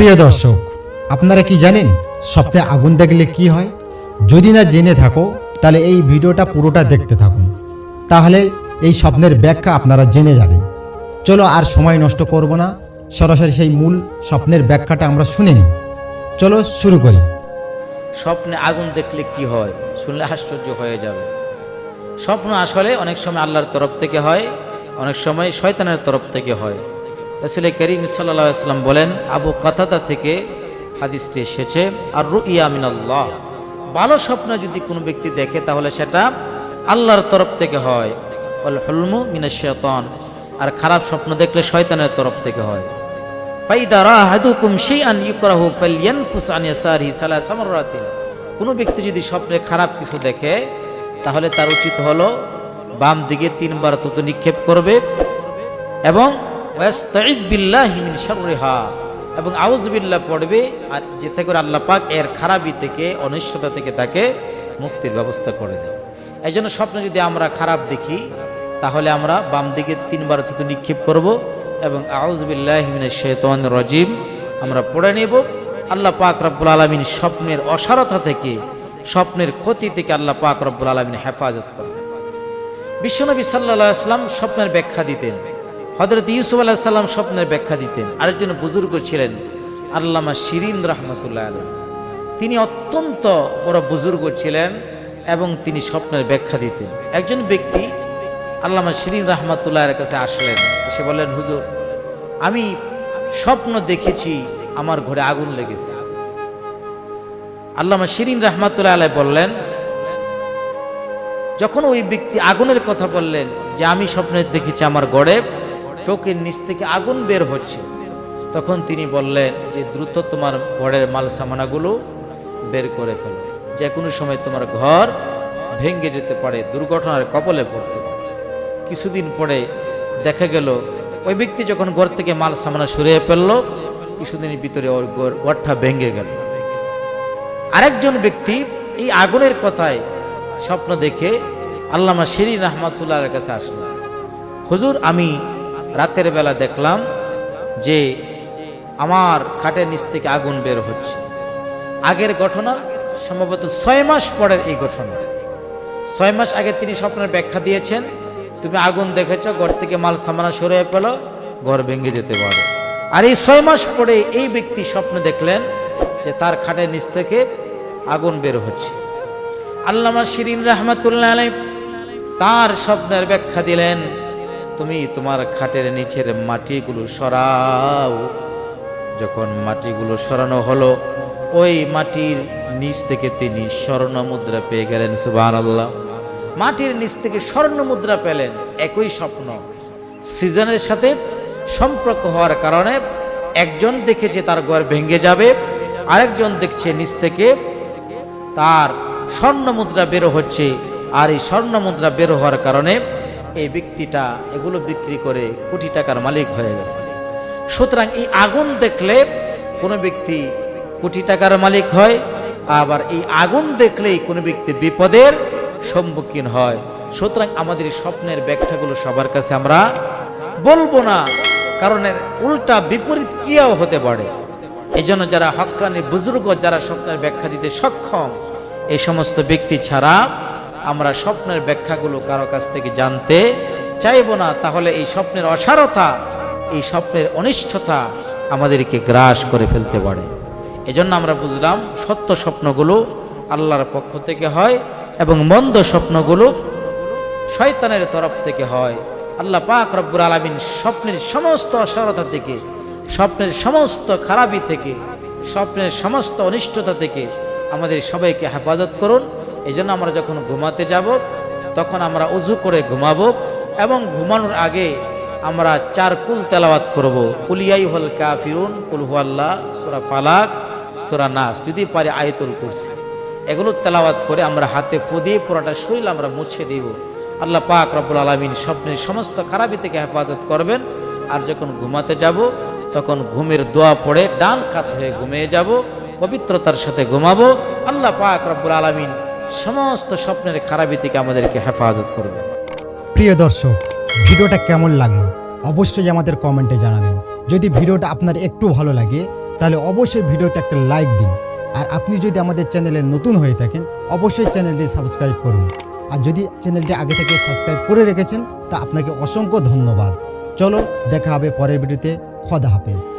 প্রিয় দর্শক, আপনারা কি জানেন স্বপ্নে আগুন দেখলে কি হয়? যদি না জেনে থাকো, তাহলে এই ভিডিওটা পুরোটা দেখতে থাকুন। তাহলে এই স্বপ্নের ব্যাখ্যা আপনারা জেনে যাবেন। চলো আর সময় নষ্ট করব না, সরাসরি সেই মূল স্বপ্নের ব্যাখ্যাটা আমরা শুনে নিই। চলো শুরু করি। স্বপ্নে আগুন দেখলে কি হয়? শুনলে আশ্চর্য হয়ে যাবে। স্বপ্ন আসলে অনেক সময় আল্লাহর তরফ থেকে হয়, অনেক সময় শয়তানের তরফ থেকে হয়। রসুল করিম সাল্লাম বলেন, আবু কথাতা থেকে হাদিসটি এসেছে আর রু ইয়ামিন আল্লাহ ভালো স্বপ্ন যদি কোনো ব্যক্তি দেখে, তাহলে সেটা আল্লাহর তরফ থেকে হয়। হলমু মিনা শেতন আর খারাপ স্বপ্ন দেখলে শয়তানের তরফ থেকে হয়। কোনো ব্যক্তি যদি স্বপ্নে খারাপ কিছু দেখে, তাহলে তার উচিত হলো বাম দিকে তিনবার তত নিক্ষেপ করবে এবং বিল্লাহি এবং আউজ বিল্লাহ পড়বে, আর যেতে করে আল্লাহ পাক এর খারাপি থেকে, অনিষ্টতা থেকে তাকে মুক্তির ব্যবস্থা করে দেয় এই জন্য স্বপ্নে যদি আমরা খারাপ দেখি, তাহলে আমরা বাম দিকে তিনবার তত নিক্ষেপ করব এবং আউজবিল্লাহমিনের শেতন রজিম আমরা পড়ে নেব। আল্লাহ পাক রব্বুল আলমিন স্বপ্নের অসারতা থেকে, স্বপ্নের ক্ষতি থেকে আল্লাহ পাক রব্বুল আলমিন হেফাজত করবেন। বিশ্বনবী সাল্লাহ আসলাম স্বপ্নের ব্যাখ্যা দিতেন হজরত ইউসুফ আল্লাহ সাল্লাম স্বপ্নের ব্যাখ্যা দিতেন। আরেকজন বুজুর্গ ছিলেন আল্লামা শিরিন রহমতুল্লাহ আলম তিনি অত্যন্ত বড় বুজুর্গ ছিলেন এবং তিনি স্বপ্নের ব্যাখ্যা দিতেন। একজন ব্যক্তি আল্লামা শিরিন রহমতুল্লাহের কাছে আসলেন। এসে বললেন, হুজুর, আমি স্বপ্ন দেখেছি, আমার ঘরে আগুন লেগেছে। আল্লামা শিরিন রহমাতুল্লাহ আলাই বললেন, যখন ওই ব্যক্তি আগুনের কথা বললেন যে, আমি স্বপ্নে দেখেছি আমার গড়ে চোখের নিচ থেকে আগুন বের হচ্ছে। তখন তিনি বললেন যে, দ্রুত তোমার ঘরের মাল সামানাগুলো বের করে ফেলো। যে কোনো সময় তোমার ঘর ভেঙে যেতে পারে, দুর্ঘটনার কবলে পড়তে পারে। কিছুদিন পরে দেখা গেল, ওই ব্যক্তি যখন ঘর থেকে মাল সামানা সরিয়ে ফেলল কিছুদিনের ভিতরে ওর ঘর, ঘরটা ভেঙে গেল। আরেকজন ব্যক্তি এই আগুনের কথায় স্বপ্ন দেখে আল্লামা শেরি রহমাতুল্লাহর কাছে আসলেন। হুজুর, আমি রাতের বেলা দেখলাম যে আমার খাটের নিচ থেকে আগুন বের হচ্ছে। আগের ঘটনা সম্ভবত ছয় মাস পরের এই ঘটনা। ছয় মাস আগে তিনি স্বপ্নের ব্যাখ্যা দিয়েছেন, তুমি আগুন দেখেছ, ঘর থেকে মাল সামানা সরিয়ে পেল ঘর ভেঙে যেতে পারে। আর এই ছয় মাস পরে এই ব্যক্তি স্বপ্ন দেখলেন যে তার খাটের নিচ থেকে আগুন বের হচ্ছে। আল্লামা শিরিন রহমাতুল্লাহ আলাই তার স্বপ্নের ব্যাখ্যা দিলেন তুমি তোমার খাটের নিচের মাটিগুলো সরাও। যখন মাটিগুলো সরানো হলো, ওই মাটির নিচ থেকে তিনি স্বর্ণ মুদ্রা পেয়ে গেলেন সুবাহ আল্লাহ মাটির নিচ থেকে স্বর্ণ মুদ্রা পেলেন, একই স্বপ্ন। সিজনের সাথে সম্পর্ক হওয়ার কারণে একজন দেখেছে তার ঘর ভেঙে যাবে, আরেকজন দেখছে নিচ থেকে তার স্বর্ণ মুদ্রা বেরো হচ্ছে। আর এই স্বর্ণ মুদ্রা বেরো হওয়ার কারণে এই ব্যক্তিটা এগুলো বিক্রি করে কোটি টাকার মালিক হয়ে গেছে। সুতরাং এই আগুন দেখলে কোনো ব্যক্তি কোটি টাকার মালিক হয়, আবার এই আগুন দেখলেই কোনো ব্যক্তি বিপদের সম্মুখীন হয়। সুতরাং আমাদের স্বপ্নের ব্যাখ্যাগুলো সবার কাছে আমরা বলব না, কারণ উল্টা বিপরীত ক্রিয়াও হতে পারে। এই জন্য যারা হকানি বুজুর্গ, যারা স্বপ্নের ব্যাখ্যা দিতে সক্ষম, এই সমস্ত ব্যক্তি ছাড়া আমরা স্বপ্নের ব্যাখ্যাগুলো কারও কাছ থেকে জানতে চাইব না, তাহলে এই স্বপ্নের অসারতা, এই স্বপ্নের অনিষ্টতা আমাদেরকে গ্রাস করে ফেলতে পারে। এজন্য আমরা বুঝলাম সত্য স্বপ্নগুলো আল্লাহর পক্ষ থেকে হয় এবং মন্দ স্বপ্নগুলো শয়তানের তরফ থেকে হয়। আল্লাহ পাক রব্বুর আলমিন স্বপ্নের সমস্ত অসারতা থেকে, স্বপ্নের সমস্ত খারাপি থেকে, স্বপ্নের সমস্ত অনিষ্টতা থেকে আমাদের সবাইকে হেফাজত করুন। এই জন্য আমরা যখন ঘুমাতে যাব, তখন আমরা উজু করে ঘুমাবো এবং ঘুমানোর আগে আমরা চার কুল তেলাওয়াত করব। কুলিয়াই হল কাফিরুন, কুল হুয়াল্লাহ, সুরা ফালাক, সুরা নাস, যদি পারে আয়তুল কুরসি। এগুলো তেলাওয়াত করে আমরা হাতে ফু পুরোটা শরীর আমরা মুছে দিব। আল্লাহ পাক রব্বুল আলমিন স্বপ্নের সমস্ত খারাপি থেকে হেফাজত করবেন। আর যখন ঘুমাতে যাব, তখন ঘুমের দোয়া পড়ে ডান কাত হয়ে ঘুমিয়ে যাব, পবিত্রতার সাথে ঘুমাবো। আল্লাহ পাক রব্বুল আলমিন সমস্ত স্বপ্নের খারাপি থেকে আমাদেরকে হেফাজত করবেন প্রিয় দর্শক, ভিডিওটা কেমন লাগল অবশ্যই আমাদের কমেন্টে জানাবেন। যদি ভিডিওটা আপনার একটু ভালো লাগে, তাহলে অবশ্যই ভিডিওতে একটা লাইক দিন। আর আপনি যদি আমাদের চ্যানেলে নতুন হয়ে থাকেন, অবশ্যই চ্যানেলটি সাবস্ক্রাইব করুন। আর যদি চ্যানেলটি আগে থেকে সাবস্ক্রাইব করে রেখেছেন, তা আপনাকে অসংখ্য ধন্যবাদ। চলো, দেখা হবে পরের ভিডিওতে। খদা হাফেজ।